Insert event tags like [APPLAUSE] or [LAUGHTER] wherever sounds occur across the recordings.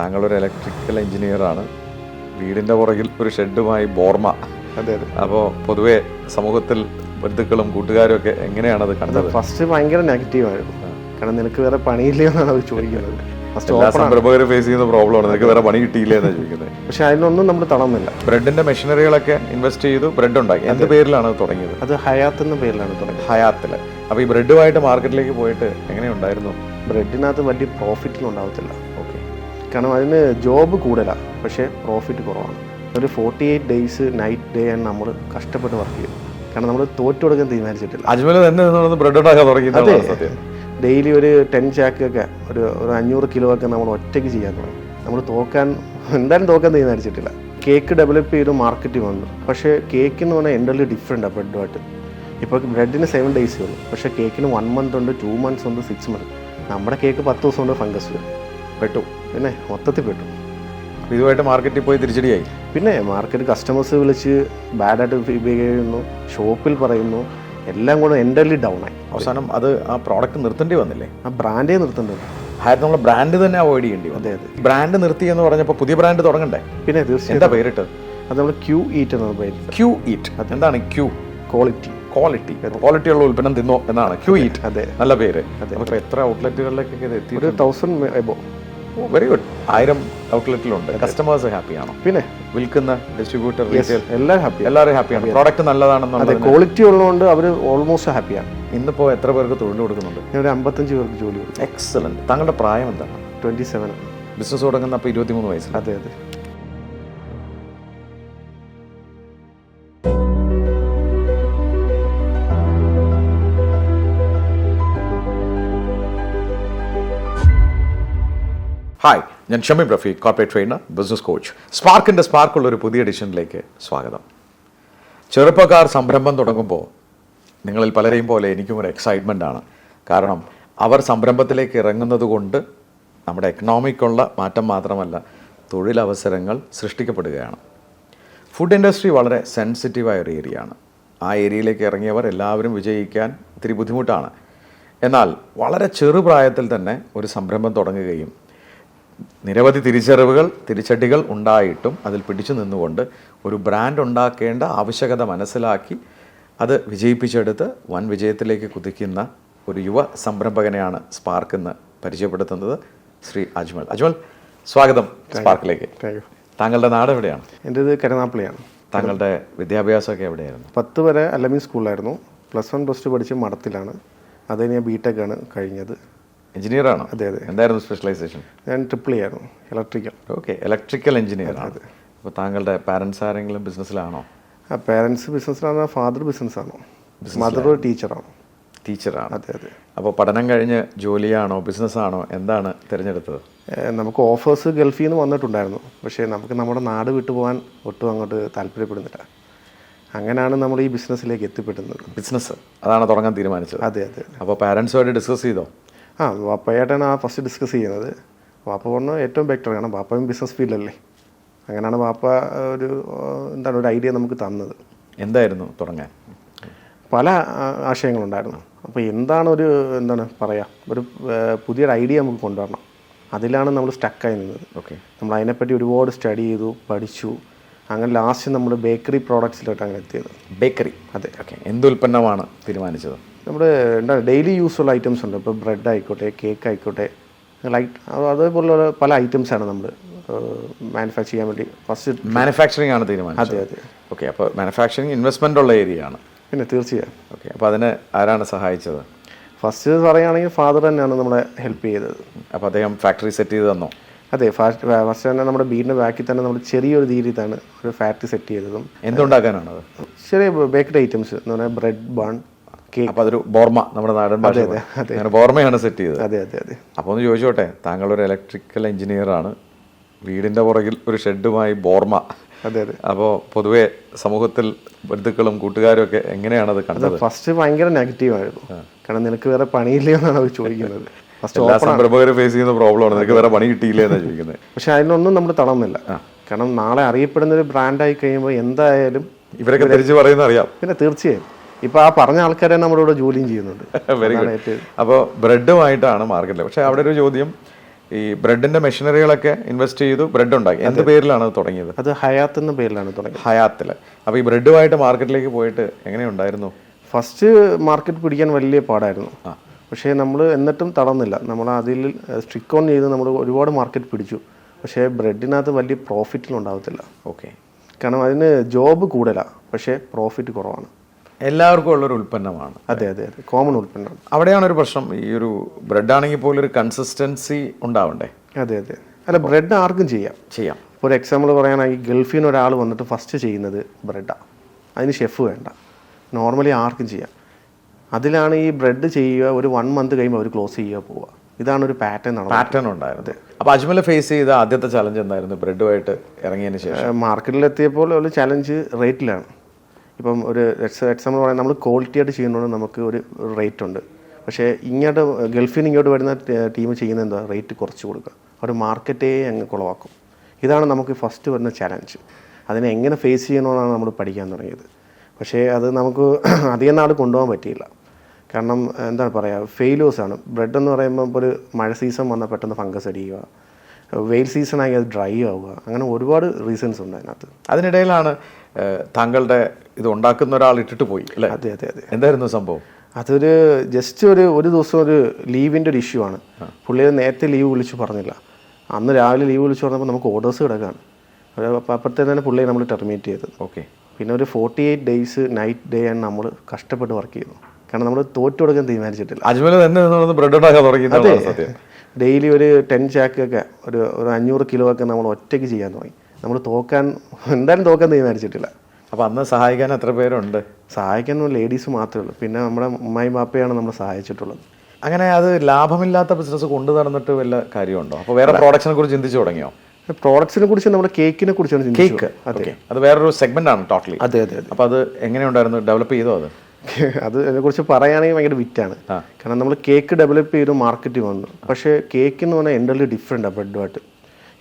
താങ്കൾ ഒരു ഇലക്ട്രിക്കൽ എഞ്ചിനീയറാണ് വീടിന്റെ പുറകിൽ ഒരു ഷെഡുമായി ബോർമ. അതെ അതെ. അപ്പോൾ പൊതുവേ സമൂഹത്തിൽ ബന്ധുക്കളും കൂട്ടുകാരും ഒക്കെ എങ്ങനെയാണ് അത് കണ്ടത്? ഫസ്റ്റ് ഭയങ്കര നെഗറ്റീവ് ആയിരുന്നു. കാരണം നിനക്ക് വേറെ പണിയില്ലയോ എന്നാണ് അവർ ചോദിക്കുന്നത്. ഓപ്പൺ ഫേസ് ചെയ്യുന്ന പ്രോബ്ലമാണ് നിനക്ക് വേറെ പണി കിട്ടിയില്ല എന്നാണ് ചോദിക്കുന്നത്? പക്ഷെ അതിനൊന്നും നമ്മൾ തളർന്നില്ല ബ്രെഡിന്റെ മെഷീനറികളൊക്കെ ഇൻവെസ്റ്റ് ചെയ്തു ബ്രെഡ് ഉണ്ടാക്കി. എന്ത് പേരിലാണ് അത് തുടങ്ങിയത്? അത് ഹയാത്ത് എന്ന പേരിലാണ് തുടങ്ങിയത്. ഹയാത്തിൽ അപ്പോൾ ഈ ബ്രെഡുമായിട്ട് മാർക്കറ്റിലേക്ക് പോയിട്ട് എങ്ങനെയുണ്ടായിരുന്നു ബ്രെഡിനകത്ത് വലിയ പ്രോഫിറ്റ് ഒന്നും ഉണ്ടാവത്തില്ല. കാരണം അതിന് ജോബ് കൂടുതലാണ് പക്ഷേ പ്രോഫിറ്റ് കുറവാണ്. ഒരു forty eight days night day ആണ് നമ്മൾ കഷ്ടപ്പെട്ട് വർക്ക് ചെയ്തു കാരണം നമ്മൾ തോറ്റു കൊടുക്കാൻ തീരുമാനിച്ചിട്ടില്ല. അജ്മൽ തന്നെ ബ്രെഡ് ഡെയിലി ഒരു ടെൻ ചാക്കൊക്കെ ഒരു ഒരു അഞ്ഞൂറ് കിലോ ഒക്കെ നമ്മൾ ഒറ്റയ്ക്ക് ചെയ്യാൻ തുടങ്ങി. നമ്മൾ തോക്കാൻ എന്തായാലും തോക്കാൻ തീരുമാനിച്ചിട്ടില്ല. കേക്ക് ഡെവലപ്പ് ചെയ്ത് മാർക്കറ്റിൽ വന്നു. പക്ഷേ കേക്ക് എന്ന് പറഞ്ഞാൽ എന്റെ ഡിഫറെന്റ് ആണ് ബ്രെഡുമായിട്ട് ഇപ്പോൾ ബ്രെഡിന് സെവൻ ഡേയ്സ് ഉള്ളൂ. പക്ഷേ കേക്കിന് വൺ മന്ത് ഉണ്ട് ടു മന്ത്സ് ഉണ്ട് സിക്സ് മന്ത് നമ്മുടെ കേക്ക് പത്ത് ദിവസം കൊണ്ട് ഫംഗസ് വരും. പെട്ടു. പിന്നെ മൊത്തത്തിൽ പെട്ടു. ഇതുമായിട്ട് മാർക്കറ്റിൽ പോയി തിരിച്ചടിയായി. പിന്നെ മാർക്കറ്റ് കസ്റ്റമേഴ്സ് വിളിച്ച് ബാഡായിട്ട് ഫീഡ്ബാക്ക് ചെയ്യുന്നു ഷോപ്പിൽ പറയുന്നു എല്ലാം കൂടെ എന്റർലി ഡൗൺ ആയി. അവസാനം അത് ആ പ്രോഡക്റ്റ് നിർത്തേണ്ടി വന്നില്ലേ? ആ ബ്രാൻഡേ നിർത്തേണ്ടി ആയിരത്തി നമ്മൾ ബ്രാൻഡ് തന്നെ അവോയ്ഡ് ചെയ്യേണ്ടി വന്നു. അതെ അതെ. ബ്രാൻഡ് നിർത്തി എന്ന് പറഞ്ഞപ്പോൾ പുതിയ ബ്രാൻഡ് തുടങ്ങണ്ടേ? പിന്നെ തീർച്ചയായും. എന്താ പേരിട്ട് അത് നമ്മൾ ക്യൂ ഈറ്റ് എന്നാണ് പേര്. ക്യൂ ഈറ്റ് എന്താണ് ക്യൂ ക്വാളിറ്റി ക്വാളിറ്റി ക്വാളിറ്റി ഉള്ള ഉൽപ്പന്നം തിന്നോ എന്നാണ് ക്യൂ ഈറ്റ് അതെ. നല്ല പേര്. അപ്പോൾ എത്ര ഔട്ട്ലെറ്റുകളിലേക്കൊക്കെ ഒരു തൗസൻഡ് എബോ വെരി ഗുഡ് ആയിരം ഔട്ട്ലെറ്റിലുണ്ട്. കസ്റ്റമേഴ്സ് ഹാപ്പിയാണോ പിന്നെ? വിൽക്കുന്ന ഡിസ്ട്രിബ്യൂട്ടർ റീറ്റെയിൽ എല്ലാവരും ഹാപ്പി എല്ലാവരും ഹാപ്പിയാണ് പ്രോഡക്റ്റ് നല്ലതാണെന്നുള്ളത് അതെ ക്വാളിറ്റി ഉള്ളതുകൊണ്ട് അവർ ഓൾമോസ്റ്റ് ഹാപ്പിയാണ് ഇന്നിപ്പോൾ എത്ര പേർക്ക് തൊഴിൽ കൊടുക്കുന്നുണ്ട്? ഒരു അമ്പത്തഞ്ച് പേർക്ക് ജോലി കൊടുക്കും. എക്സലന്റ് താങ്കളുടെ പ്രായം എന്താണ്? ട്വന്റി സെവൻ ബിസിനസ് തുടങ്ങുന്ന അപ്പോൾ ഇരുപത്തിമൂന്ന് വയസ്സ്. അതെ അതെ. ഹായ് ഞാൻ Shameem Rafeeq corporate trainer business coach സ്പാർക്കിന്റെ സ്പാർക്കുള്ള ഒരു പുതിയ എഡിഷനിലേക്ക് സ്വാഗതം. ചെറുപ്പക്കാർ സംരംഭം തുടങ്ങുമ്പോൾ നിങ്ങളിൽ പലരെയും പോലെ എനിക്കും ഒരു എക്സൈറ്റ്മെന്റ് ആണ്. കാരണം അവർ സംരംഭത്തിലേക്ക് ഇറങ്ങുന്നത് കൊണ്ട് നമ്മുടെ എക്കണോമിക്കുള്ള മാറ്റം മാത്രമല്ല തൊഴിലവസരങ്ങൾ സൃഷ്ടിക്കപ്പെടുകയാണ്. ഫുഡ് ഇൻഡസ്ട്രി വളരെ സെൻസിറ്റീവായ ഒരു ഏരിയ ആണ്. ആ ഏരിയയിലേക്ക് ഇറങ്ങിയവർ എല്ലാവരും വിജയിക്കാൻ ഇത്തിരി ബുദ്ധിമുട്ടാണ്. എന്നാൽ വളരെ ചെറുപ്രായത്തിൽ തന്നെ ഒരു സംരംഭം തുടങ്ങുകയും നിരവധി തിരിച്ചറിവുകൾ തിരിച്ചടികൾ ഉണ്ടായിട്ടും അതിൽ പിടിച്ചു നിന്നുകൊണ്ട് ഒരു ബ്രാൻഡ് ഉണ്ടാക്കേണ്ട ആവശ്യകത മനസ്സിലാക്കി അത് വിജയിപ്പിച്ചെടുത്ത് വൻ വിജയത്തിലേക്ക് കുതിക്കുന്ന ഒരു യുവ സംരംഭകനെയാണ് സ്പാർക്ക് എന്ന് പരിചയപ്പെടുത്തുന്നത് ശ്രീ അജ്മൽ. അജ്മൽ സ്വാഗതം സ്പാർക്കിലേക്ക് താങ്കളുടെ നാട് എവിടെയാണ്? എന്റെ ഇത് കരുനാപ്പള്ളിയാണ്. താങ്കളുടെ വിദ്യാഭ്യാസമൊക്കെ എവിടെയായിരുന്നു? പത്ത് വരെ അലമി സ്കൂളിലായിരുന്നു. പ്ലസ് വൺ പ്ലസ് ടു പഠിച്ച് മഠത്തിലാണ്. അത് ഞാൻ ബി ടെക്കാണ് ആണ് കഴിഞ്ഞത്. എഞ്ചിനീയറാണ്? അതെ അതെ. എന്തായിരുന്നു സ്പെഷ്യലൈസേഷൻ ഞാൻ ട്രിപ്പിൾ ആയിരുന്നു ഇലക്ട്രിക്കൽ ഓക്കെ ഇലക്ട്രിക്കൽ എഞ്ചിനീയർ ആണ്. അപ്പോൾ താങ്കളുടെ പാരൻസ് ആരെങ്കിലും ബിസിനസ്സിലാണോ ആ പാരൻസ് ബിസിനസ്സിലാണോ ഫാദർ ബിസിനസ്സാണോ മദർ ടീച്ചറാണ് ടീച്ചറാണ് അതെ അതെ. അപ്പോൾ പഠനം കഴിഞ്ഞ് ജോലിയാണോ ബിസിനസ്സാണോ എന്താണ് തിരഞ്ഞെടുത്തത്? നമുക്ക് ഓഫേഴ്സ് ഗൾഫിൽ നിന്ന് വന്നിട്ടുണ്ടായിരുന്നു. പക്ഷേ നമുക്ക് നമ്മുടെ നാട് വിട്ടു പോകാൻ ഒട്ടും അങ്ങോട്ട് താല്പര്യപ്പെടുന്നില്ല. അങ്ങനെയാണ് നമ്മൾ ഈ ബിസിനസ്സിലേക്ക് എത്തിപ്പെടുന്നത്. ബിസിനസ് അതാണ് തുടങ്ങാൻ തീരുമാനിച്ചത്. അതെ അതെ അപ്പോൾ പാരൻസുമായിട്ട് ഡിസ്കസ് ചെയ്തോ? ആ വാപ്പയായിട്ടാണ് ആ ഫസ്റ്റ് ഡിസ്കസ് ചെയ്യുന്നത്. വാപ്പ പറഞ്ഞു ഏറ്റവും ബെറ്റർ കാരണം വാപ്പയും ബിസിനസ് ഫീൽഡല്ലേ അങ്ങനെയാണ് വാപ്പ ഒരു എന്താണ് ഒരു ഐഡിയ നമുക്ക് തന്നത്. എന്തായിരുന്നു തുടങ്ങാൻ? പല ആശയങ്ങളുണ്ടായിരുന്നു. അപ്പോൾ എന്താണ് ഒരു എന്താണ് പറയുക ഒരു പുതിയൊരു ഐഡിയ നമുക്ക് കൊണ്ടുവരണം. അതിലാണ് നമ്മൾ സ്റ്റക്കായി നിന്നത്. ഓക്കെ നമ്മൾ അതിനെപ്പറ്റി ഒരുപാട് സ്റ്റഡി ചെയ്തു പഠിച്ചു. അങ്ങനെ ലാസ്റ്റ് നമ്മൾ ബേക്കറി പ്രോഡക്ട്സിലോട്ട് അങ്ങനെ എത്തിയത്. ബേക്കറി അതെ. ഓക്കെ എന്ത് ഉൽപ്പന്നമാണ് തീരുമാനിച്ചത്? നമ്മുടെ എന്താ ഡെയിലി യൂസ്ഫുൾ ഐറ്റംസ് ഉണ്ട്. ഇപ്പോൾ ബ്രെഡ് ആയിക്കോട്ടെ കേക്ക് ആയിക്കോട്ടെ ലൈറ്റ് അതേപോലുള്ള പല ഐറ്റംസാണ് നമ്മൾ മാനുഫാക്ചർ ചെയ്യാൻ വേണ്ടി ഫസ്റ്റ് മാനുഫാക്ചറിങ് ആണ് തീരുമാനം അതെ അതെ. ഓക്കെ അപ്പോൾ മാനുഫാക്ചറിങ് ഇൻവെസ്റ്റ്മെന്റ് ഉള്ള ഏരിയ ആണ്. പിന്നെ തീർച്ചയായും. ഓക്കെ അപ്പോൾ അതിന് ആരാണ് സഹായിച്ചത്? ഫസ്റ്റ് പറയുകയാണെങ്കിൽ ഫാദർ തന്നെയാണ് നമ്മളെ ഹെൽപ്പ് ചെയ്തത്. അപ്പോൾ അദ്ദേഹം ഫാക്ടറി സെറ്റ് ചെയ്ത് തന്നോ? അതെ ഫാസ്റ്റ് ഫസ്റ്റ് തന്നെ നമ്മുടെ വീടിന്റെ ബാക്കിൽ തന്നെ നമ്മൾ ചെറിയൊരു രീതിയിലാണ് ഒരു ഫാക്ടറി സെറ്റ് ചെയ്തതും. എന്തുണ്ടാക്കാനാണത്? ചെറിയ ബേക്കറി ഐറ്റംസ് എന്ന് പറഞ്ഞാൽ ബ്രെഡ് ബൺ അപ്പോൾ അതൊരു ബോർമ നമ്മുടെ നാടൻ ഭാഷ അങ്ങനെ ബോർമയാണ് സെറ്റ് ചെയ്തത്. അതെ അതെ അതെ. അപ്പോൾ ഒന്ന് ചോദിച്ചോട്ടെ താങ്കൾ ഒരു ഇലക്ട്രിക്കൽ എഞ്ചിനീയർ ആണ്. വീടിന്റെ പുറകിൽ ഒരു ഷെഡുമായി ബോർമ. അതെ അതെ. അപ്പോൾ പൊതുവെ സമൂഹത്തിൽ ബന്ധുക്കളും കൂട്ടുകാരും ഒക്കെ എങ്ങനെയാണ് അത് കണ്ടത്? ഫസ്റ്റ് ഭയങ്കര നെഗറ്റീവ് ആയിരുന്നു. കാരണം നിനക്ക് വേറെ പണിയില്ല എന്നാണ് അവർ ചോദിക്കുന്നത്. ഫസ്റ്റ് എല്ലാ സംരംഭകരും ഫേസ് ചെയ്യുന്ന പ്രോബ്ലമാണ് നിനക്ക് വേറെ പണി കിട്ടിയില്ലേ എന്നാണ് ചോദിക്കുന്നത്? പക്ഷെ അതിനൊന്നും നമ്മൾ തളർന്നില്ല കാരണം നാളെ അറിയപ്പെടുന്ന ഒരു ബ്രാൻഡായി കഴിയുമ്പോൾ എന്തായാലും ഇവരൊക്കെ തിരിച്ചു പറയുന്ന അറിയാം. പിന്നെ തീർച്ചയായും. ഇപ്പൊ ആ പറഞ്ഞ ആൾക്കാരെ നമ്മുടെ ഇവിടെ ജോലിയും ചെയ്യുന്നുണ്ട്. വെരി ഗുഡ് അപ്പോൾ ബ്രെഡുമായിട്ടാണ് മാർക്കറ്റിൽ പക്ഷെ അവിടെ ഒരു ചോദ്യം ഈ ബ്രെഡിന്റെ മെഷീനറികളൊക്കെ ഇൻവെസ്റ്റ് ചെയ്തു ബ്രെഡ് ഉണ്ടാക്കി. എന്ത് പേരിലാണ് അത് തുടങ്ങിയത്? അത് ഹയാത്ത് എന്ന പേരിലാണ് തുടങ്ങിയത്. ഹയാത്തിൽ അപ്പോൾ ഈ ബ്രെഡുമായിട്ട് മാർക്കറ്റിലേക്ക് പോയിട്ട് എങ്ങനെയുണ്ടായിരുന്നു? ഫസ്റ്റ് മാർക്കറ്റ് പിടിക്കാൻ വലിയ പാടായിരുന്നു. പക്ഷേ നമ്മൾ എന്നിട്ടും തളർന്നില്ല. നമ്മൾ അതിൽ സ്ട്രിക്ക് ഓൺ ചെയ്ത് നമ്മൾ ഒരുപാട് മാർക്കറ്റ് പിടിച്ചു. പക്ഷേ ബ്രെഡിനകത്ത് വലിയ പ്രോഫിറ്റിൽ ഉണ്ടാകത്തില്ല ഓക്കെ. കാരണം അതിന് ജോബ് കൂടുതലാണ് പക്ഷേ പ്രോഫിറ്റ് കുറവാണ്. എല്ലാവർക്കും ഉള്ളൊരു ഉൽപ്പന്നമാണ്. അതെ അതെ അതെ. കോമൺ ഉൽപ്പന്നം. അവിടെയാണ് ഒരു പ്രശ്നം. ഈ ഒരു ബ്രെഡ് ആണെങ്കിൽ പോലും ഒരു കൺസിസ്റ്റൻസി ഉണ്ടാവണ്ടേ? അതെ അതെ. അല്ല ബ്രെഡ് ആർക്കും ചെയ്യാം. ചെയ്യാം. ഒരു എക്സാമ്പിൾ പറയാനായി ഗൾഫിൽ നിന്ന് ഒരാൾ വന്നിട്ട് ഫസ്റ്റ് ചെയ്യുന്നത് ബ്രെഡാണ് അതിന് ഷെഫ് വേണ്ട. നോർമലി ആർക്കും ചെയ്യാം. അതിലാണ് ഈ ബ്രെഡ് ചെയ്യുക ഒരു വൺ മന്ത് കഴിയുമ്പോൾ അവർ ക്ലോസ് ചെയ്യുക പോവുക. ഇതാണ് ഒരു പാറ്റേൺ ആണ് പാറ്റേൺ ഉണ്ടായിരുന്നത് അപ്പോൾ അജ്മൽ ഫേസ് ചെയ്ത ആദ്യത്തെ ചലഞ്ച് എന്തായിരുന്നു? ബ്രെഡുമായിട്ട് ഇറങ്ങിയതിന് ശേഷം. മാർക്കറ്റിലെത്തിയപ്പോൾ ഒരു ചലഞ്ച് റേറ്റിലാണ് ഇപ്പം ഒരു എക്സാമ്പിൾ പറയാൻ നമ്മൾ ക്വാളിറ്റി ആയിട്ട് ചെയ്യുന്നതുകൊണ്ട് നമുക്ക് ഒരു റേറ്റ് ഉണ്ട്. പക്ഷേ ഇങ്ങോട്ട് ഗൾഫിൽ ഇങ്ങോട്ട് വരുന്ന ടീം ചെയ്യുന്ന എന്താ? റേറ്റ് കുറച്ച് കൊടുക്കുക. അവർ മാർക്കറ്റേ അങ്ങ് കുളവാക്കും. ഇതാണ് നമുക്ക് ഫസ്റ്റ് വരുന്ന ചലഞ്ച് അതിനെ എങ്ങനെ ഫേസ് ചെയ്യണമെന്നാണ് നമ്മൾ പഠിക്കാൻ തുടങ്ങിയത്. പക്ഷേ അത് നമുക്ക് [CLEARS THROAT] അധികം നാൾ കൊണ്ടുപോകാൻ പറ്റിയില്ല. കാരണം എന്താണ് പറയുക ഫെയിലേഴ്സാണ് ബ്രെഡ് എന്ന് പറയുമ്പോൾ ഇപ്പോൾ ഒരു മഴ സീസൺ വന്നാൽ പെട്ടെന്ന് ഫംഗസ് അടിക്കുക വെയിൽ സീസൺ ആയി അത് ഡ്രൈ ആവുക. അങ്ങനെ ഒരുപാട് റീസൺസ് ഉണ്ട് അതിനകത്ത്. അതിനിടയിലാണ് താങ്കളുടെ ഇത് ഉണ്ടാക്കുന്ന ഒരാൾ ഇട്ടിട്ട് പോയി അല്ലേ? അതെ അതെ അതെ. എന്തായിരുന്നു സംഭവം? അതൊരു ജസ്റ്റ് ഒരു ഒരു ദിവസം ഒരു ലീവിന്റെ ഒരു ഇഷ്യൂ ആണ്. പുള്ളി നേരത്തെ ലീവ് വിളിച്ച് പറഞ്ഞില്ല. അന്ന് രാവിലെ ലീവ് വിളിച്ച് പറഞ്ഞപ്പോൾ നമുക്ക് ഓർഡേഴ്സ് കിടക്കുകയാണ് അപ്പോഴത്തേ തന്നെ പുള്ളിയെ നമ്മൾ ടെർമിനേറ്റ് ചെയ്തത്. ഓക്കെ പിന്നെ ഒരു forty eight days night day ആണ് നമ്മൾ കഷ്ടപ്പെട്ട് വർക്ക് ചെയ്യുന്നു കാരണം നമ്മൾ തോറ്റു കൊടുക്കാൻ തീരുമാനിച്ചിട്ടില്ല. അജ്മൽ തന്നെ ബ്രെഡ് ഉണ്ടാക്കാൻ തുടങ്ങി അതെ. ഡെയിലി ഒരു ടെൻ ചാക്കൊക്കെ ഒരു ഒരു അഞ്ഞൂറ് കിലോ ഒക്കെ നമ്മൾ ഒറ്റയ്ക്ക് ചെയ്യാൻ തുടങ്ങി. നമ്മൾ തോക്കാൻ എന്തായാലും തോക്കാൻ തീരുമാനിച്ചിട്ടില്ല. അപ്പോൾ അന്ന് സഹായിക്കാൻ എത്ര പേരുണ്ട്? സഹായിക്കുന്നു ലേഡീസ് മാത്രമേ ഉള്ളൂ. പിന്നെ നമ്മുടെ ഉമ്മായി മാപ്പയാണ് നമ്മൾ സഹായിച്ചിട്ടുള്ളത്. അങ്ങനെ അത് ലാഭമില്ലാത്ത ബിസിനസ് കൊണ്ടു നടന്നിട്ട് വല്ല കാര്യമുണ്ടോ? അപ്പോൾ വേറെ പ്രോഡക്ട്സിനെ കുറിച്ച് ചിന്തിച്ചു തുടങ്ങിയോ? പ്രോഡക്ട്സിനെ കുറിച്ച് നമ്മുടെ കേക്കിനെ കുറിച്ചാണ്. കേക്ക് അതെ. അത് വേറൊരു സെഗ്മെന്റ് ആണ് ടോട്ടലി അതെ അതെ അപ്പോൾ അത് എങ്ങനെയുണ്ടായിരുന്നു? ഡെവലപ്പ് ചെയ്തോ അത്? [LAUGHS] അത് അതിനെക്കുറിച്ച് പറയുകയാണെങ്കിൽ ഭയങ്കര വിറ്റാണ്. കാരണം നമ്മൾ കേക്ക് ഡെവലപ്പ് ചെയ്തു മാർക്കറ്റിൽ വന്നു. പക്ഷേ കേക്ക് എന്ന് പറഞ്ഞാൽ എന്റെ ഡിഫറെന്റാണ് ബ്രെഡുമായിട്ട്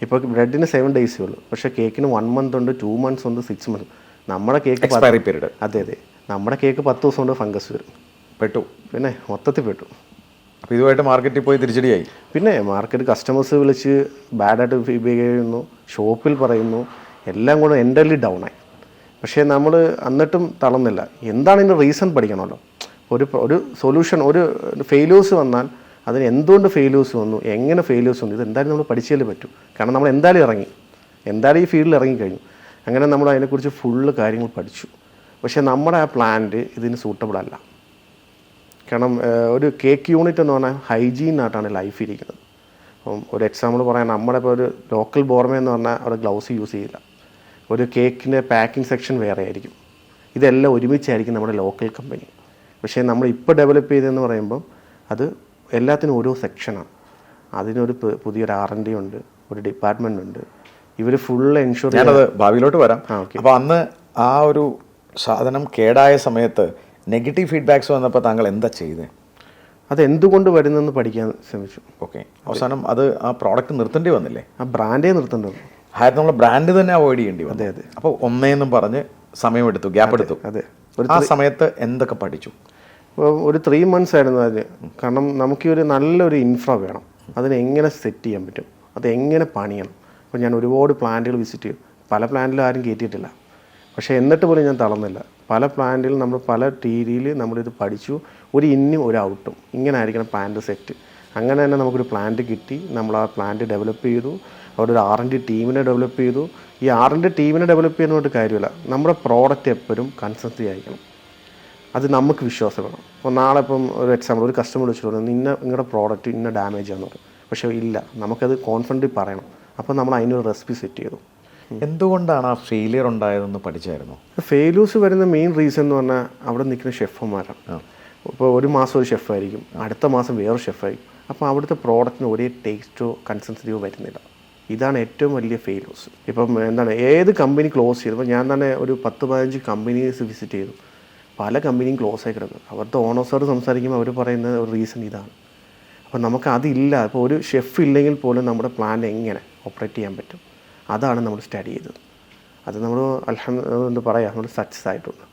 ഇപ്പോൾ ബ്രെഡിന് സെവൻ ഡേയ്സേ ഉള്ളൂ. പക്ഷേ കേക്കിന് വൺ മന്ത് ഉണ്ട് ടു മന്ത്സ് ഉണ്ട് സിക്സ് മന്ത് നമ്മുടെ കേക്ക് എക്സ്പയറി പീരീഡ് അതെ അതെ. നമ്മുടെ കേക്ക് പത്ത് ദിവസം കൊണ്ട് ഫംഗസ് വരും. പെട്ടു. പിന്നെ മൊത്തത്തിൽ പെട്ടു. അപ്പോൾ ഇതുമായിട്ട് മാർക്കറ്റിൽ പോയി തിരിച്ചടിയായി? പിന്നെ മാർക്കറ്റ് കസ്റ്റമേഴ്സ് വിളിച്ച് ബാഡായിട്ട് ഫീഡ്ബാക്ക് ചെയ്യുന്നു ഷോപ്പിൽ പറയുന്നു എല്ലാം കൂടെ എന്റർലി ഡൗൺ ആയി പക്ഷേ നമ്മൾ എന്നിട്ടും തളർന്നില്ല. എന്താണ് ഇതിന്റെ റീസൺ പഠിക്കണമല്ലോ. ഒരു ഒരു സൊല്യൂഷൻ ഒരു ഫെയിലേഴ്സ് വന്നാൽ അതിന് എന്തുകൊണ്ട് ഫെയിലേഴ്സ് വന്നു? എങ്ങനെ ഫെയിലേഴ്സ് വന്നു? ഇത് എന്തായാലും നമ്മൾ പഠിച്ചാലേ പറ്റൂ. കാരണം നമ്മൾ എന്തായാലും ഇറങ്ങി. എന്തായാലും ഈ ഫീൽഡിൽ ഇറങ്ങിക്കഴിഞ്ഞു. അങ്ങനെ നമ്മൾ അതിനെക്കുറിച്ച് ഫുള്ള് കാര്യങ്ങൾ പഠിച്ചു. പക്ഷേ നമ്മുടെ ആ പ്ലാന്റ് ഇതിന് സൂട്ടബിൾ അല്ല. കാരണം ഒരു കേക്ക് യൂണിറ്റ് എന്ന് പറഞ്ഞാൽ ഹൈജീൻ ഹൈജീനായിട്ടാണ് ലൈഫ് ഇരിക്കുന്നത്. അപ്പം ഒരു എക്സാമ്പിൾ പറയാൻ നമ്മുടെ ഇപ്പോൾ ഒരു ലോക്കൽ ബോർമ എന്ന് പറഞ്ഞാൽ അവിടെ ഗ്ലൗസ് യൂസ് ചെയ്യില്ല. ഒരു കേക്കിന്റെ പാക്കിംഗ് സെക്ഷൻ വേറെ ആയിരിക്കും. ഇതെല്ലാം ഒരുമിച്ചായിരിക്കും നമ്മുടെ ലോക്കൽ കമ്പനി പക്ഷേ നമ്മൾ ഇപ്പോൾ ഡെവലപ്പ് ചെയ്തതെന്ന് പറയുമ്പം അത് എല്ലാത്തിനും ഓരോ സെക്ഷനാണ് അതിനൊരു പുതിയൊരു ആർ എൻ ഡി ഉണ്ട് ഒരു ഡിപ്പാർട്ട്മെന്റ് ഉണ്ട്. ഇവർ ഫുൾ എൻഷുർ ഞാനത് ഭാവിയിലോട്ട് വരാം. അപ്പോൾ അന്ന് ആ ഒരു സാധനം കേടായ സമയത്ത് നെഗറ്റീവ് ഫീഡ്ബാക്സ് വന്നപ്പോൾ താങ്കൾ എന്താ ചെയ്തത് അത് എന്തുകൊണ്ട് വരുന്നെന്ന് പഠിക്കാൻ ശ്രമിച്ചു. ഓക്കെ അവസാനം അത് ആ പ്രോഡക്റ്റ് നിർത്തേണ്ടി വന്നില്ലേ? ആ ബ്രാൻഡേ നിർത്തേണ്ടത് അതായത് നമ്മൾ ബ്രാൻഡ് തന്നെ അവോയ്ഡ് ചെയ്യേണ്ടി വന്നു. അതെ, അതെ. അപ്പോൾ ഒന്നേന്നും പറഞ്ഞ് സമയമെടുത്തു ഗ്യാപ്പ് എടുത്തു. അതെ. ഒരു ആ സമയത്ത് എന്തൊക്കെ പഠിച്ചു? ഒരു ത്രീ മന്ത്സ് ആയിരുന്നു അതിന് കാരണം നമുക്ക് ഒരു നല്ലൊരു ഇൻഫ്ര വേണം. അതിനെങ്ങനെ സെറ്റ് ചെയ്യാൻ പറ്റും? അതെങ്ങനെ എങ്ങനെ പണിയണം? അപ്പോൾ ഞാൻ ഒരുപാട് പ്ലാന്റുകൾ വിസിറ്റ് ചെയ്തു. പല പ്ലാന്റിലും ആരും കയറ്റിയിട്ടില്ല പക്ഷേ എന്നിട്ട് പോലും ഞാൻ തളർന്നില്ല. പല പ്ലാന്റിൽ നമ്മൾ പല രീതിയിൽ നമ്മളിത് പഠിച്ചു. ഒരു ഇന്നും ഒരു ഔട്ടും. ഇങ്ങനെ ആയിരിക്കണം പ്ലാന്റ് സെറ്റ്. അങ്ങനെ തന്നെ നമുക്കൊരു പ്ലാന്റ് കിട്ടി. നമ്മൾ ആ പ്ലാന്റ് ഡെവലപ്പ് ചെയ്തു. അവിടെ ഒരു ആർ എൻ ഡി ടീമിനെ ഡെവലപ്പ് ചെയ്തു. ഈ ആർ എൻ ഡി ടീമിനെ ഡെവലപ്പ് ചെയ്യുന്നതുകൊണ്ട് കാര്യമില്ല. നമ്മുടെ പ്രോഡക്റ്റ് എപ്പോഴും കൺസൻസി ആയിരിക്കണം. അത് നമുക്ക് വിശ്വാസം വേണം അപ്പോൾ നാളെ ഇപ്പം ഒരു എക്സാമ്പിൾ ഒരു കസ്റ്റമർ വിളിച്ചു പറഞ്ഞു ഇന്ന നിങ്ങളുടെ പ്രോഡക്റ്റ് ഇന്ന ഡാമേജ് ആണെന്ന് പറയും. പക്ഷേ ഇല്ല. നമുക്കത് കോൺഫിഡന്റ് പറയണം. അപ്പോൾ നമ്മൾ അതിനൊരു റെസിപ്പി സെറ്റ് ചെയ്തു. എന്തുകൊണ്ടാണ് ആ ഫെയിലിയർ ഉണ്ടായതെന്ന് പഠിച്ചായിരുന്നു? ഫെയിലൂസ് വരുന്ന മെയിൻ റീസൺ എന്ന് പറഞ്ഞാൽ അവിടെ നിൽക്കുന്ന ഷെഫന്മാരാണ് ഇപ്പോൾ ഒരു മാസം ഒരു ഷെഫായിരിക്കും അടുത്ത മാസം വേറൊരു ഷെഫായിരിക്കും അപ്പോൾ അവിടുത്തെ പ്രോഡക്റ്റിന് ഒരേ ടേസ്റ്റോ കൺസിസ്റ്റൻസിയോ വരുന്നില്ല. ഇതാണ് ഏറ്റവും വലിയ ഫെയിലൂസ് ഇപ്പം എന്താണ് ഏത് കമ്പനി ക്ലോസ് ചെയ്തു? ഞാൻ തന്നെ ഒരു പത്ത് പതിനഞ്ച് കമ്പനീസ് വിസിറ്റ് ചെയ്തു. പല കമ്പനിയും ക്ലോസ് ആയി കിടക്കും അവിടുത്തെ ഓണേഴ്സോട് സംസാരിക്കുമ്പോൾ അവർ പറയുന്ന ഒരു റീസൺ ഇതാണ്. അപ്പോൾ നമുക്ക് അതില്ല ഇപ്പോൾ ഒരു ഷെഫ് ഇല്ലെങ്കിൽ പോലും നമ്മുടെ പ്ലാൻ എങ്ങനെ ഓപ്പറേറ്റ് ചെയ്യാൻ പറ്റും? അതാണ് നമ്മൾ സ്റ്റഡി ചെയ്തത്. അത് നമ്മൾ അൽഹം എന്താ പറയാം? നമ്മൾ സക്സസ് ആയിട്ടുണ്ട്.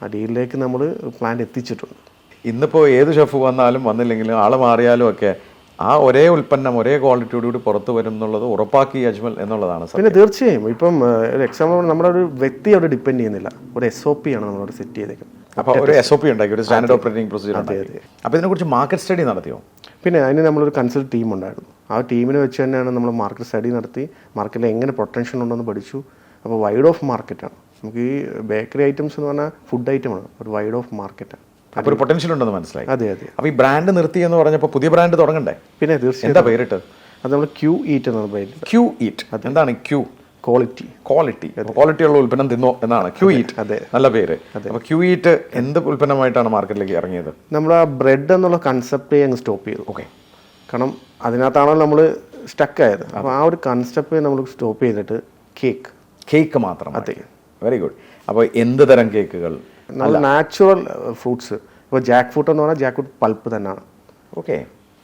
ആ ഡീലിലേക്ക് നമ്മൾ പ്ലാൻ എത്തിച്ചിട്ടുണ്ട്. ഇന്നിപ്പോൾ ഏത് ഷെഫ് വന്നാലും വന്നില്ലെങ്കിലും ആൾ മാറിയാലും ഒക്കെ ആ ഒരേ ഉൽപ്പന്നം ഒരേ ക്വാളിറ്റിയോട് കൂടി പുറത്തു വരും എന്നുള്ളത് ഉറപ്പാക്കി അജ്മൽ എന്നുള്ളതാണ് പിന്നെ തീർച്ചയായും. ഇപ്പം ഒരു എക്സാമ്പിൾ നമ്മുടെ ഒരു വ്യക്തി അവിടെ ഡിപ്പെൻഡ് ചെയ്യുന്നില്ല. ഒരു എസ് ഒ പി ആണ് നമ്മളവിടെ സെറ്റ് ചെയ്തേക്കുന്നത്. അപ്പോൾ ഒരു എസ് ഒ പി ഉണ്ടാക്കി ഒരു സ്റ്റാൻഡേർഡ് ഓപ്പറേറ്റിംഗ് പ്രൊസീജിയർ ഉണ്ടാക്കി. അപ്പോൾ ഇതിനെക്കുറിച്ച് മാർക്കറ്റ് സ്റ്റഡി നടത്തിയോ? പിന്നെ അതിന് നമ്മളൊരു കൺസൾട്ട് ടീം ഉണ്ടായിരുന്നു. ആ ടീമിനെ വെച്ച് തന്നെയാണ് നമ്മൾ മാർക്കറ്റ് സ്റ്റഡി നടത്തി മാർക്കറ്റിൽ എങ്ങനെ പൊട്ടൻഷ്യൽ ഉണ്ടെന്ന് പഠിച്ചു. അപ്പോൾ വൈഡ് ഓഫ് മാർക്കറ്റാണ് നമുക്ക് ഈ ബേക്കറി ഐറ്റംസ് എന്ന് പറഞ്ഞാൽ ഫുഡ് ഐറ്റമാണ് ഒരു വൈഡ് ഓഫ് മാർക്കറ്റാണ് അപ്പോൾ ഒരു പൊട്ടൻഷ്യൽ ഉണ്ടെന്ന് മനസ്സിലായി. അതെ അതെ. അപ്പോൾ ഈ ബ്രാൻഡ് നിർത്തി എന്ന് പറഞ്ഞപ്പോൾ പുതിയ ബ്രാൻഡ് തുടങ്ങണ്ടേ? പിന്നെ തീർച്ചയായും എന്താ പേരിട്ട് അത് നമ്മൾ ക്യൂ ഈറ്റ് എന്നാണ് പേര് ക്യൂ ഈറ്റ് എന്താണ് ക്യൂ ക്വാളിറ്റി ക്വാളിറ്റി ക്വാളിറ്റി ഉള്ള ഉൽപ്പന്നം തിന്നോ എന്നാണ്. ക്യൂ ഈറ്റ് അതെ. നല്ല പേര്. അപ്പോൾ ക്യൂ ഈറ്റ് എന്ത് ഉൽപ്പന്നമായിട്ടാണ് മാർക്കറ്റിലേക്ക് ഇറങ്ങിയത്? നമ്മൾ ആ ബ്രെഡ് എന്നുള്ള കൺസെപ്റ്റ് അങ്ങ് സ്റ്റോപ്പ് ചെയ്തു. ഓക്കെ കാരണം അതിനകത്താണല്ലോ നമ്മൾ സ്റ്റക്ക് ആയത്. അപ്പോൾ ആ ഒരു കൺസെപ്റ്റ് നമ്മൾ സ്റ്റോപ്പ് ചെയ്തിട്ട് കേക്ക് കേക്ക് മാത്രം അതെ. വെരി ഗുഡ് അപ്പോൾ എന്ത് തരം കേക്കുകൾ നല്ല നാച്ചുറൽ ഫ്രൂട്ട്സ് ഇപ്പോൾ ജാക്ക് ഫ്രൂട്ട് എന്ന് പറഞ്ഞാൽ ജാക്ക് ഫ്രൂട്ട് പൾപ്പ് തന്നെയാണ് ഓക്കെ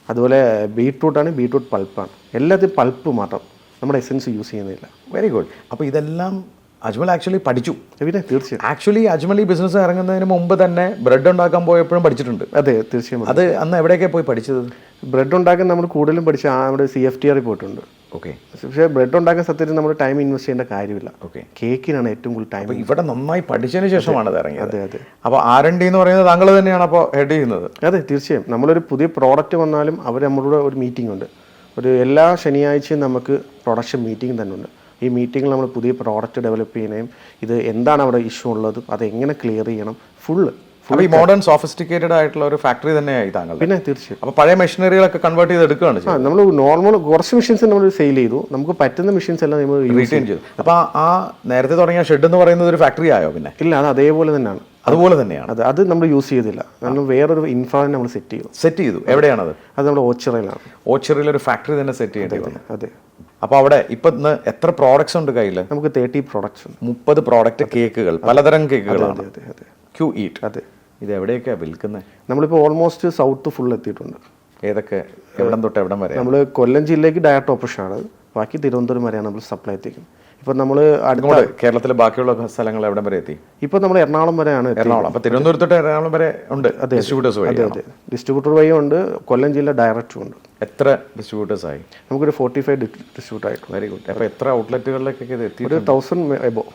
അതുപോലെ ബീട്രൂട്ടാണ് ബീട്രൂട്ട് പൾപ്പാണ് എല്ലാത്തിനും പൾപ്പ് മാത്രം. നമ്മുടെ എസെൻസ് യൂസ് ചെയ്യുന്നില്ല. വെരി ഗുഡ് അപ്പോൾ ഇതെല്ലാം അജ്മൽ ആക്ച്വലി പഠിച്ചു. പിന്നെ? തീർച്ചയായും. ആക്ച്വലി അജ്മൽ ഈ ബിസിനസ് ഇറങ്ങുന്നതിന് മുമ്പ് തന്നെ ബ്രെഡ് ഉണ്ടാക്കാൻ പോയപ്പോഴും പഠിച്ചിട്ടുണ്ട്. അതെ തീർച്ചയായും അത് അന്ന് എവിടെയൊക്കെ പോയി പഠിച്ചത്? ബ്രെഡ് ഉണ്ടാക്കാൻ നമ്മൾ കൂടുതലും പഠിച്ച ആ നമ്മുടെ സി എഫ് ടി ആറിൽ പോയിട്ടുണ്ട് ഓക്കെ പക്ഷേ ബ്രെഡ് ഉണ്ടാക്കാൻ സത്യത്തിൽ നമ്മൾ ടൈം ഇൻവെസ്റ്റ് ചെയ്യേണ്ട കാര്യമില്ല. ഓക്കെ കേക്കിനാണ് ഏറ്റവും കൂടുതൽ ടൈം ഇവിടെ നന്നായി പഠിച്ചതിന് ശേഷമാണ് അത് ഇറങ്ങിയത്. അതെ അതെ. അപ്പോൾ ആർ എൻ ഡി എന്ന് പറയുന്നത് താങ്കൾ തന്നെയാണ് അപ്പോൾ ഹെഡ് ചെയ്യുന്നത്? അതെ തീർച്ചയായും. നമ്മളൊരു പുതിയ പ്രോഡക്റ്റ് വന്നാലും അവർ നമ്മളോട് ഒരു മീറ്റിംഗ് ഉണ്ട്. ഒരു എല്ലാ ശനിയാഴ്ചയും നമുക്ക് പ്രൊഡക്ഷൻ മീറ്റിംഗ് തന്നെ ഉണ്ട് ഈ മീറ്റിംഗിൽ നമ്മൾ പുതിയ പ്രോഡക്റ്റ് ഡെവലപ്പ് ചെയ്യുകയും ഇത് എന്താണ് അവിടെ ഇഷ്യൂ ഉള്ളത് അത് എങ്ങനെ ക്ലിയർ ചെയ്യണം ഫുള്ള് ഈ മോഡേൺ സോഫിസ്റ്റിക്കേറ്റഡ് ആയിട്ടുള്ള ഒരു ഫാക്ടറി തന്നെയായി താങ്കൾ പിന്നെ തീർച്ചയായും. അപ്പോൾ പഴയ മെഷീനറികളൊക്കെ കൺവേർട്ട് ചെയ്ത് എടുക്കുകയാണ് നമ്മൾ നോർമൽ കുറച്ച് മെഷീൻസ് നമ്മൾ സെയിൽ ചെയ്തു. നമുക്ക് പറ്റുന്ന മെഷീൻസ് എല്ലാം നമ്മൾ റീറ്റെയിൻ ചെയ്തു. അപ്പോൾ ആ നേരത്തെ തുടങ്ങിയ ഷെഡ് എന്ന് പറയുന്നത് ഒരു ഫാക്ടറി ആയോ പിന്നെ? ഇല്ല അത് അതേപോലെ തന്നെയാണ്. അതുപോലെ തന്നെയാണ്. അത് അത് നമ്മൾ യൂസ് ചെയ്തില്ല. നമ്മൾ വേറൊരു ഇൻഫ്രാ നമ്മൾ സെറ്റ് ചെയ്തു. സെറ്റ് ചെയ്തു. എവിടെയാണത്? അത് നമ്മൾ ഓച്ചിറയിലാണ്. ഓച്ചിറയിൽ ഒരു ഫാക്ടറി തന്നെ സെറ്റ് ചെയ്യേണ്ടി വന്നു. അതെ. അപ്പോൾ അവിടെ ഇപ്പൊ ഇന്ന് എത്ര പ്രോഡക്ട്സ് ഉണ്ട് കയ്യിൽ നമുക്ക് തേർട്ടി പ്രോഡക്ട്സ് ഉണ്ട്. മുപ്പത് പ്രോഡക്റ്റ് കേക്കുകൾ പലതരം കേക്കുകളാണ് അതെ അതെ. ക്യൂ ഈറ്റ് അതെ. ഇത് എവിടെയൊക്കെയാണ് വിൽക്കുന്നത് നമ്മളിപ്പോൾ ഓൾമോസ്റ്റ് സൗത്ത് ഫുൾ എത്തിയിട്ടുണ്ട്. ഏതൊക്കെ? എവിടം തൊട്ട് എവിടം വരെ? നമ്മൾ കൊല്ലം ജില്ലയ്ക്ക് ഡയറക്റ്റ് ഓപ്പറേഷനാണ് ബാക്കി തിരുവനന്തപുരം വരെയാണ് നമ്മൾ സപ്ലൈ എത്തിക്കുന്നത്. ഇപ്പം നമ്മൾ അടുത്ത കേരളത്തിലെ ബാക്കിയുള്ള സ്ഥലങ്ങൾ എവിടം വരെ എത്തി? ഇപ്പം നമ്മൾ എറണാകുളം വരെയാണ്. എറണാകുളം. അപ്പോൾ തിരുവനന്തപുരം തൊട്ട് എറണാകുളം വരെ ഉണ്ട് ഡിസ്ട്രിബ്യൂട്ടേഴ്സ് വഴി. അതെ അതെ. ഡിസ്ട്രിബ്യൂട്ടർ വഴി ഉണ്ട്. കൊല്ലം ജില്ല ഡയറക്റ്റും ഉണ്ട്. എത്ര ഡിസ്ട്രിബ്യൂട്ടേഴ്സ് ആയി? നമുക്കൊരു ഫോർട്ടി ഫൈവ് ഡിസ്ട്രിബ്യൂട്ടർ ആയിട്ടുണ്ട്. വെരി ഗുഡ് അപ്പോൾ എത്ര ഔട്ട്ലെറ്റുകളിലേക്കൊക്കെ ഇത് എത്തി ഒരു തൗസൻഡ് എബോ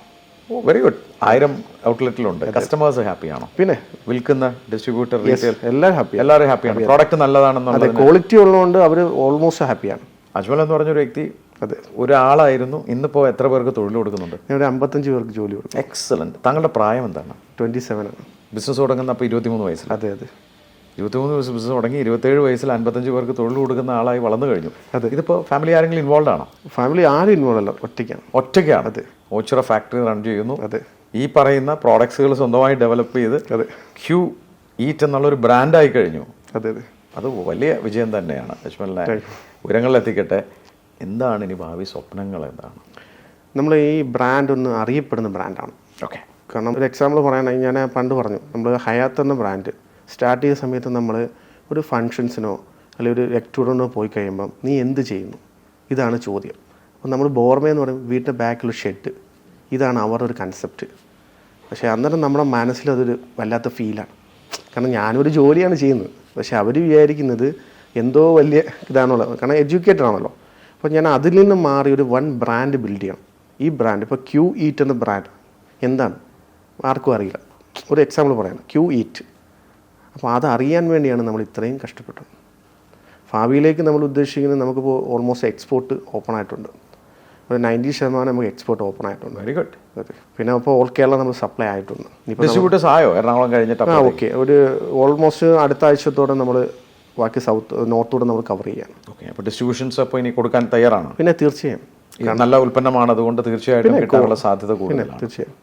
വെരി ഗുഡ് ആയിരം ഔട്ട്ലെറ്റിലുണ്ട് കസ്റ്റമേഴ്സ് ഹാപ്പി ആണോ? പിന്നെ? വിൽക്കുന്ന ഡിസ്ട്രിബ്യൂട്ടർ റീറ്റെയിൽ എല്ലാവരും ഹാപ്പി എല്ലാവരും ഹാപ്പിയാണ് പ്രോഡക്റ്റ് നല്ലതാണെന്നുള്ള ക്വാളിറ്റി ഉള്ളതുകൊണ്ട് അവർ ഓൾമോസ്റ്റ് ഹാപ്പിയാണ് അജ്മൽ എന്ന് പറഞ്ഞൊരു വ്യക്തി അതെ. ഒരാളായിരുന്നു ഇന്നിപ്പോ എത്ര പേർക്ക് തൊഴിൽ കൊടുക്കുന്നുണ്ട്? ഞാൻ ഒരു അമ്പത്തഞ്ച് പേർക്ക് ജോലി കൊടുക്കും. എക്സലന്റ് താങ്കളുടെ പ്രായം എന്താണ്? ട്വന്റി സെവൻ ബിസിനസ് തുടങ്ങുന്ന അപ്പോൾ ഇരുപത്തിമൂന്ന് വയസ്സിൽ. അതെ അതെ. ഇരുപത്തിമൂന്ന് വയസ്സ് ബിസിനസ് തുടങ്ങി ഇരുപത്തേഴ് വയസ്സിൽ അൻപത്തഞ്ച് പേർക്ക് തൊഴിൽ കൊടുക്കുന്ന ആളായി വളർന്നു കഴിഞ്ഞു. അതെ. ഇതിപ്പോൾ ഫാമിലി ആരെങ്കിലും ഇൻവോൾവ് ആണോ? ഫാമിലി ആരും ഇൻവോൾവ് അല്ല ഒറ്റയ്ക്കാണ്. ഒറ്റയ്ക്കാണ്. അതെ. ഓച്ചിറ ഫാക്ടറി റൺ ചെയ്യുന്നു. അതെ. ഈ പറയുന്ന പ്രോഡക്ട്സുകൾ സ്വന്തമായി ഡെവലപ്പ് ചെയ്ത് അതെ. ക്യൂ ഈറ്റ് എന്നുള്ളൊരു ബ്രാൻഡായി കഴിഞ്ഞു. അതെ അതെ. അത് വലിയ വിജയം തന്നെയാണ്. ലക്ഷ്മണനെ ഉയരങ്ങളിലെത്തിക്കട്ടെ എന്താണ് ഇനി ഭാവി സ്വപ്നങ്ങൾ എന്താണ്? നമ്മൾ ഈ ബ്രാൻഡ് ഒന്ന് അറിയപ്പെടുന്ന ബ്രാൻഡാണ് ഓക്കെ കാരണം ഒരു എക്സാമ്പിൾ പറയുകയാണെങ്കിൽ ഞാൻ പണ്ട് പറഞ്ഞു നമ്മൾ ഹയാത്ത് എന്ന ബ്രാൻഡ് സ്റ്റാർട്ട് ചെയ്ത സമയത്ത് നമ്മൾ ഒരു ഫങ്ഷൻസിനോ അല്ലെങ്കിൽ ഒരു റെക്ടൂറിനോ പോയി കഴിയുമ്പം നീ എന്ത് ചെയ്യുന്നു? ഇതാണ് ചോദ്യം. അപ്പോൾ നമ്മൾ ബോർമ എന്ന് പറയും വീട്ടിന്റെ ബാക്കിലുള്ള ഷെഡ് ഇതാണ് അവരുടെ ഒരു കൺസെപ്റ്റ് പക്ഷേ അന്നേരം നമ്മുടെ മനസ്സിൽ അതൊരു വല്ലാത്ത ഫീലാണ് കാരണം ഞാനൊരു ജോലിയാണ് ചെയ്യുന്നത്. പക്ഷേ അവർ വിചാരിക്കുന്നത് എന്തോ വലിയ ഇതാണല്ലോ. കാരണം എഡ്യൂക്കേറ്റഡ് ആണല്ലോ. അപ്പോൾ ഞാൻ അതിൽ നിന്ന് മാറി ഒരു വൺ ബ്രാൻഡ് ബിൽഡ് ചെയ്യണം. ഈ ബ്രാൻഡ് ഇപ്പോൾ ക്യൂ ഈറ്റ് എന്ന ബ്രാൻഡ് എന്താണ്? ആർക്കും അറിയില്ല. ഒരു എക്സാമ്പിൾ പറയാം. ക്യൂ ഈറ്റ് അപ്പോൾ അത് അറിയാൻ വേണ്ടിയാണ് നമ്മൾ ഇത്രയും കഷ്ടപ്പെട്ടത്. ഭാവിയിലേക്ക് നമ്മൾ ഉദ്ദേശിക്കുന്നത് നമുക്കിപ്പോൾ ഓൾമോസ്റ്റ് എക്സ്പോർട്ട് ഓപ്പൺ ആയിട്ടുണ്ട്. ഒരു നയന്റി ശതമാനം നമുക്ക് എക്സ്പോർട്ട് ഓപ്പൺ ആയിട്ടുണ്ട്. വെരി ഗുഡ് അതെ. പിന്നെ അപ്പോൾ ഓൾ കേരള നമ്മൾ സപ്ലൈ ആയിട്ടുണ്ട്. ഡിസ്ട്രിബ്യൂട്ടേഴ്സ് ആയോ എറണാകുളം കഴിഞ്ഞിട്ട് ആ ഓക്കെ ഒരു ഓൾമോസ്റ്റ് അടുത്ത ആഴ്ചത്തോടെ നമ്മൾ ബാക്കി സൗത്ത് നോർത്തോടെ നമ്മൾ കവർ ചെയ്യാൻ. ഓക്കെ അപ്പോൾ ഡിസ്ട്രിബ്യൂഷൻസ് അപ്പോൾ ഇനി കൊടുക്കാൻ തയ്യാറാണ്? പിന്നെ തീർച്ചയായും. നല്ല ഉൽപ്പന്നമാണ് അതുകൊണ്ട് തീർച്ചയായിട്ടും കിട്ടാനുള്ള സാധ്യത കൂടുതലാണ്. തീർച്ചയായും.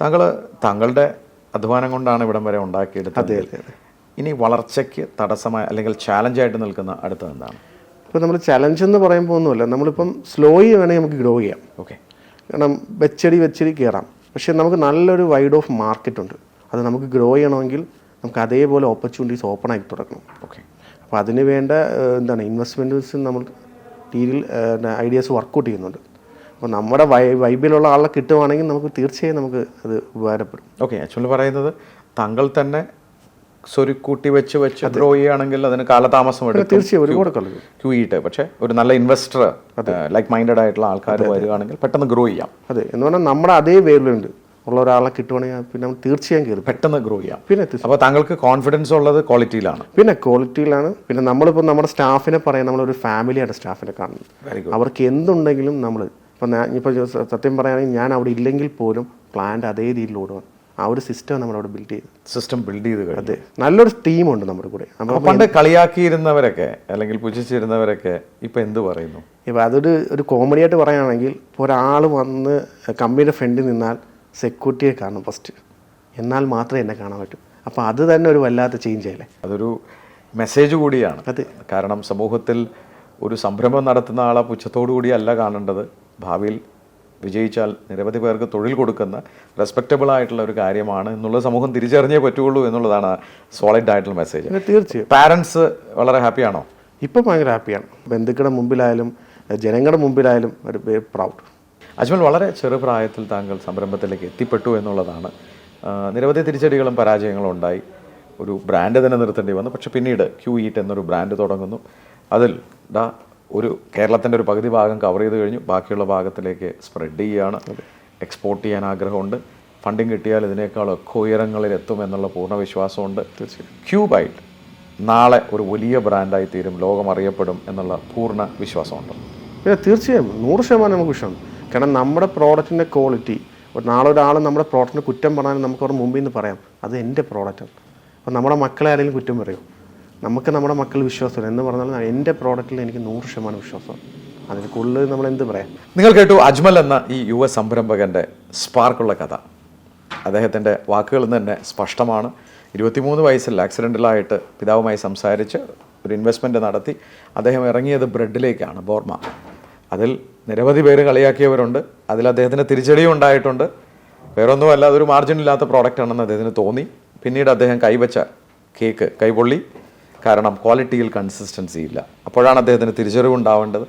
താങ്കൾ താങ്കളുടെ അധ്വാനം കൊണ്ടാണ് ഇവിടം വരെ ഉണ്ടാക്കിയെടുത്തത്. അതെ അതെ അതെ. ഇനി വളർച്ചയ്ക്ക് തടസ്സമായി അല്ലെങ്കിൽ ചാലഞ്ചായിട്ട് നിൽക്കുന്ന അടുത്തത് എന്താണ്? ഇപ്പോൾ നമ്മൾ ചലഞ്ച് എന്ന് പറയുമ്പോൾ ഒന്നുമില്ല നമ്മളിപ്പം സ്ലോയി വേണമെങ്കിൽ നമുക്ക് ഗ്രോ ചെയ്യാം. ഓക്കെ കാരണം വെച്ചടി വെച്ചടി കയറാം. പക്ഷേ നമുക്ക് നല്ലൊരു വൈഡ് ഓഫ് മാർക്കറ്റ് ഉണ്ട്. അത് നമുക്ക് ഗ്രോ ചെയ്യണമെങ്കിൽ നമുക്ക് അതേപോലെ ഓപ്പർച്യൂണിറ്റീസ് ഓപ്പൺ ആക്കി തുടങ്ങണം. ഓക്കെ അപ്പോൾ അതിന് വേണ്ട എന്താണ് ഇൻവെസ്റ്റ്മെന്റ്സ് നമ്മൾ രീതിയിൽ ഐഡിയാസ് വർക്കൗട്ട് ചെയ്യുന്നുണ്ട്. അപ്പോൾ നമ്മുടെ വൈ വൈബിലുള്ള ആളെ കിട്ടുവാണെങ്കിൽ നമുക്ക് തീർച്ചയായും നമുക്ക് അത് ഉപകാരപ്പെടും. ഓക്കെ ആക്ച്വലി പറയുന്നത് താങ്കൾ തന്നെ സ്വരുക്കൂട്ടി വെച്ച് വെച്ച് ഗ്രോ ചെയ്യുകയാണെങ്കിൽ അതിന് കാലതാമസം എടുക്കും. തീർച്ചയായും ഒരുപാട് ക്യൂ ഇട്ട് പക്ഷേ ഒരു നല്ല ഇൻവെസ്റ്റർ ലൈക്ക് മൈൻഡഡ് ആയിട്ടുള്ള ആൾക്കാർ വരികയാണെങ്കിൽ പെട്ടെന്ന് ഗ്രോ ചെയ്യാം. അതെ എന്ന് പറഞ്ഞാൽ നമ്മുടെ അതേ വേവിലുണ്ട് ഉള്ള ഒരാളെ കിട്ടുവാണെങ്കിൽ പിന്നെ നമ്മൾ തീർച്ചയായും കയറി പെട്ടെന്ന് ഗ്രോ ചെയ്യാം. പിന്നെ അപ്പോൾ താങ്കൾക്ക് കോൺഫിഡൻസ് ഉള്ളത് ക്വാളിറ്റിയിലാണ് പിന്നെ ക്വാളിറ്റിയിലാണ് പിന്നെ നമ്മളിപ്പോൾ നമ്മുടെ സ്റ്റാഫിനെ പറയാൻ നമ്മളൊരു ഫാമിലിയാണ് സ്റ്റാഫിനെ കാണുന്നത്. അവർക്ക് എന്തുണ്ടെങ്കിലും നമ്മൾ ഇപ്പം ഞാൻ ഇപ്പോൾ സത്യം പറയുകയാണെങ്കിൽ ഞാൻ അവിടെ ഇല്ലെങ്കിൽ പോലും പ്ലാന്റ് അതേ രീതിയിൽ ഓടുവാൻ. ആ ഒരു സിസ്റ്റം നമ്മൾ അവിടെ ബിൽഡ് ചെയ്ത് സിസ്റ്റം ബിൽഡ് ചെയ്ത് അതെ. നല്ലൊരു ടീമുണ്ട് നമ്മുടെ കൂടെ. പണ്ട് കളിയാക്കിയിരുന്നവരൊക്കെ അല്ലെങ്കിൽ പുച്ഛിച്ചിരുന്നവരൊക്കെ ഇപ്പം എന്ത് പറയുന്നു? ഇപ്പം അതൊരു ഒരു കോമഡി ആയിട്ട് പറയുകയാണെങ്കിൽ ഇപ്പോൾ ഒരാൾ വന്ന് കമ്പനിയുടെ ഫ്രണ്ടിൽ നിന്നാൽ സെക്യൂരിറ്റിയെ കാണും ഫസ്റ്റ് എന്നാൽ മാത്രമേ എന്നെ കാണാൻ പറ്റൂ. അപ്പോൾ അത് തന്നെ ഒരു വല്ലാത്ത ചേഞ്ച് ആയില്ലേ അതൊരു മെസ്സേജ് കൂടിയാണ്. അതെ. കാരണം സമൂഹത്തിൽ ഒരു സംരംഭം നടത്തുന്ന ആളെ പുച്ഛത്തോടു കൂടിയല്ല കാണേണ്ടത്. ഭാവിയിൽ വിജയിച്ചാൽ നിരവധി പേർക്ക് തൊഴിൽ കൊടുക്കുന്ന റെസ്പെക്റ്റബിൾ ആയിട്ടുള്ള ഒരു കാര്യമാണ് എന്നുള്ളത് സമൂഹം തിരിച്ചറിഞ്ഞേ പറ്റുള്ളൂ എന്നുള്ളതാണ് സോളിഡ് ആയിട്ടുള്ള മെസ്സേജ് തീർച്ചയായും. പാരൻസ് വളരെ ഹാപ്പിയാണോ ഇപ്പം ഭയങ്കര ഹാപ്പിയാണ് ബന്ധുക്കളുടെ മുമ്പിലായാലും ജനങ്ങളുടെ മുമ്പിലായാലും ഒരു വെരി പ്രൗഡ് അജ്മൽ വളരെ ചെറുപ്രായത്തിൽ താങ്കൾ സംരംഭത്തിലേക്ക് എത്തിപ്പെട്ടു എന്നുള്ളതാണ്. നിരവധി തിരിച്ചടികളും പരാജയങ്ങളും ഉണ്ടായി. ഒരു ബ്രാൻഡ് തന്നെ നിർത്തേണ്ടി വന്നു. പക്ഷെ പിന്നീട് ക്യൂ ഈറ്റ് എന്നൊരു ബ്രാൻഡ് തുടങ്ങുന്നു. അതിൽ ദാ ഒരു കേരളത്തിന്റെ ഒരു പകുതി ഭാഗം കവർ ചെയ്ത് കഴിഞ്ഞു. ബാക്കിയുള്ള ഭാഗത്തിലേക്ക് സ്പ്രെഡ് ചെയ്യുകയാണ്. എക്സ്പോർട്ട് ചെയ്യാൻ ആഗ്രഹമുണ്ട്. ഫണ്ടിങ് കിട്ടിയാൽ ഇതിനേക്കാളൊക്കെ ഉയരങ്ങളിൽ എത്തും എന്നുള്ള പൂർണ വിശ്വാസമുണ്ട്. ക്യൂബായിട്ട് നാളെ ഒരു വലിയ ബ്രാൻഡായി തീരും. ലോകം അറിയപ്പെടും എന്നുള്ള പൂർണ വിശ്വാസമുണ്ട്. പിന്നെ തീർച്ചയായും. നൂറ് ശതമാനം നമുക്ക് വിഷയം കാരണം നമ്മുടെ പ്രോഡക്റ്റിന്റെ ക്വാളിറ്റി നാളെ ഒരാൾ നമ്മുടെ പ്രോഡക്റ്റിന് കുറ്റം പറഞ്ഞാലും നമുക്ക് അവരുടെ മുമ്പിൽ നിന്ന് പറയാം അത് എന്റെ പ്രോഡക്റ്റാണ് അപ്പോൾ നമ്മുടെ മക്കളെ ആരെങ്കിലും കുറ്റം പറയും? നമുക്ക് നമ്മുടെ മക്കൾ വിശ്വാസം എന്ന് പറഞ്ഞാൽ എന്റെ പ്രോഡക്റ്റിൽ എനിക്ക് നൂറ് ശതമാനം വിശ്വാസം. അതിന് കൂടുതൽ നമ്മൾ എന്ത് പറയാം? നിങ്ങൾ കേട്ടു അജ്മൽ എന്ന ഈ യുവ സംരംഭകന്റെ സ്പാർക്കുള്ള കഥ. അദ്ദേഹത്തിന്റെ വാക്കുകളിൽ നിന്ന് തന്നെ സ്പഷ്ടമാണ്. ഇരുപത്തിമൂന്ന് വയസ്സിൽ ആക്സിഡന്റിലായിട്ട് പിതാവുമായി സംസാരിച്ച് ഒരു ഇൻവെസ്റ്റ്മെന്റ് നടത്തി. അദ്ദേഹം ഇറങ്ങിയത് ബ്രെഡിലേക്കാണ് ബോർമ. അതിൽ നിരവധി പേര് കളിയാക്കിയവരുണ്ട്. അതിൽ അദ്ദേഹത്തിന് തിരിച്ചടിയും ഉണ്ടായിട്ടുണ്ട്. വേറൊന്നുമല്ല അതൊരു മാർജിൻ ഇല്ലാത്ത പ്രോഡക്റ്റ് ആണെന്ന് അദ്ദേഹത്തിന് തോന്നി. പിന്നീട് അദ്ദേഹം കൈവച്ച കേക്ക് കൈപൊള്ളി കാരണം ക്വാളിറ്റിയിൽ കൺസിസ്റ്റൻസി ഇല്ല. അപ്പോഴാണ് അദ്ദേഹത്തിന് തിരിച്ചറിവ് ഉണ്ടാവേണ്ടത്.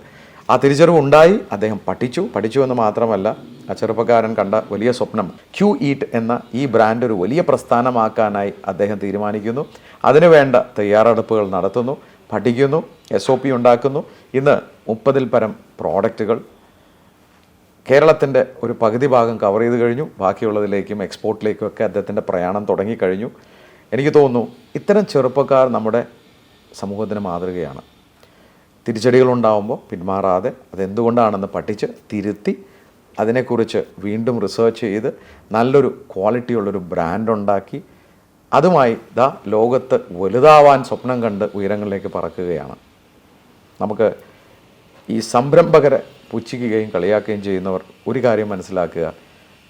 ആ തിരിച്ചറിവ് ഉണ്ടായി അദ്ദേഹം പഠിച്ചു. പഠിച്ചു എന്ന് മാത്രമല്ല ആ ചെറുപ്പക്കാരൻ കണ്ട വലിയ സ്വപ്നം ക്യൂ ഈറ്റ് എന്ന ഈ ബ്രാൻഡ് ഒരു വലിയ പ്രസ്ഥാനമാക്കാനായി അദ്ദേഹം തീരുമാനിക്കുന്നു. അതിനുവേണ്ട തയ്യാറെടുപ്പുകൾ നടത്തുന്നു പഠിക്കുന്നു എസ് ഒ പി ഉണ്ടാക്കുന്നു. ഇന്ന് മുപ്പതിൽ പരം പ്രോഡക്റ്റുകൾ കേരളത്തിന്റെ ഒരു പകുതി ഭാഗം കവർ ചെയ്ത് കഴിഞ്ഞു. ബാക്കിയുള്ളതിലേക്കും എക്സ്പോർട്ടിലേക്കും ഒക്കെ അദ്ദേഹത്തിന്റെ പ്രയാണം തുടങ്ങിക്കഴിഞ്ഞു എനിക്ക് തോന്നുന്നു ഇത്തരം ചെറുപ്പക്കാർ നമ്മുടെ സമൂഹത്തിന് മാതൃകയാണ്. തിരിച്ചടികളുണ്ടാവുമ്പോൾ പിന്മാറാതെ അതെന്തുകൊണ്ടാണെന്ന് പഠിച്ച് തിരുത്തി അതിനെക്കുറിച്ച് വീണ്ടും റിസർച്ച് ചെയ്ത് നല്ലൊരു ക്വാളിറ്റിയുള്ളൊരു ബ്രാൻഡ് ഉണ്ടാക്കി അതുമായി ദാ ലോകത്ത് വലുതാവാൻ സ്വപ്നം കണ്ട് ഉയരങ്ങളിലേക്ക് പറക്കുകയാണ്. നമുക്ക് ഈ സംരംഭകരെ പുച്ഛിക്കുകയും കളിയാക്കുകയും ചെയ്യുന്നവർ ഒരു കാര്യം മനസ്സിലാക്കുക.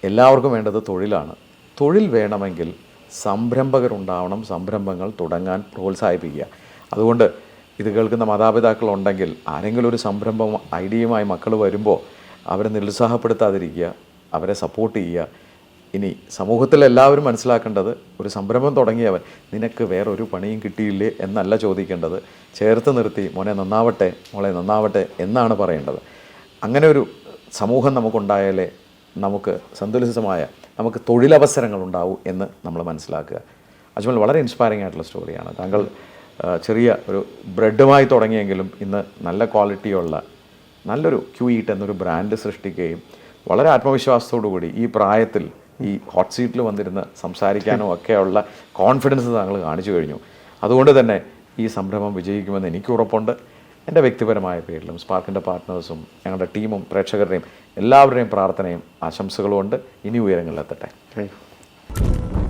എല്ലാവർക്കും വേണ്ടത് തൊഴിലാണ്. തൊഴിൽ വേണമെങ്കിൽ സംരംഭകരുണ്ടാവണം സംരംഭങ്ങൾ തുടങ്ങാൻ പ്രോത്സാഹിപ്പിക്കുക. അതുകൊണ്ട് ഇത് കേൾക്കുന്ന മാതാപിതാക്കളുണ്ടെങ്കിൽ ആരെങ്കിലും ഒരു സംരംഭം ഐഡിയയുമായി മക്കൾ വരുമ്പോൾ അവരെ നിരുത്സാഹപ്പെടുത്താതിരിക്കുക അവരെ സപ്പോർട്ട് ചെയ്യുക. ഇനി സമൂഹത്തിൽ എല്ലാവരും മനസ്സിലാക്കേണ്ടത് ഒരു സംരംഭം തുടങ്ങിയവൻ നിനക്ക് വേറൊരു പണിയും കിട്ടിയില്ലേ എന്നല്ല ചോദിക്കേണ്ടത്. ചേർത്ത് നിർത്തി മോനെ നന്നാവട്ടെ മോളെ നന്നാവട്ടെ എന്നാണ് പറയേണ്ടത്. അങ്ങനെ ഒരു സമൂഹം നമുക്കുണ്ടായാലേ നമുക്ക് സന്തുലിതമായ നമുക്ക് തൊഴിലവസരങ്ങൾ ഉണ്ടാവൂ എന്ന് നമ്മൾ മനസ്സിലാക്കുക. അജ്മൽ വളരെ ഇൻസ്പയറിംഗ് ആയിട്ടുള്ള സ്റ്റോറിയാണ് താങ്കൾ ചെറിയ ഒരു ബ്രെഡുമായി തുടങ്ങിയെങ്കിലും ഇന്ന് നല്ല ക്വാളിറ്റിയുള്ള നല്ലൊരു ക്യൂ ഈറ്റ് എന്നൊരു ബ്രാൻഡ് സൃഷ്ടിക്കുകയും വളരെ ആത്മവിശ്വാസത്തോടുകൂടി ഈ പ്രായത്തിൽ ഈ ഹോട്ട് സീറ്റിൽ വന്നിരുന്ന് സംസാരിക്കാനും ഒക്കെയുള്ള കോൺഫിഡൻസ് താങ്കൾ കാണിച്ചു കഴിഞ്ഞു. അതുകൊണ്ട് തന്നെ ഈ സംരംഭം വിജയിക്കുമെന്ന് എനിക്ക് ഉറപ്പുണ്ട്. എന്റെ വ്യക്തിപരമായ പേരിലും സ്പാർക്കിന്റെ പാർട്ട്നേഴ്സും ഞങ്ങളുടെ ടീമും പ്രേക്ഷകരുടെയും എല്ലാവരുടെയും പ്രാർത്ഥനയും ആശംസകളും ഉണ്ട്. ഇനി ഉയരങ്ങളിലെത്തട്ടെ. താങ്ക്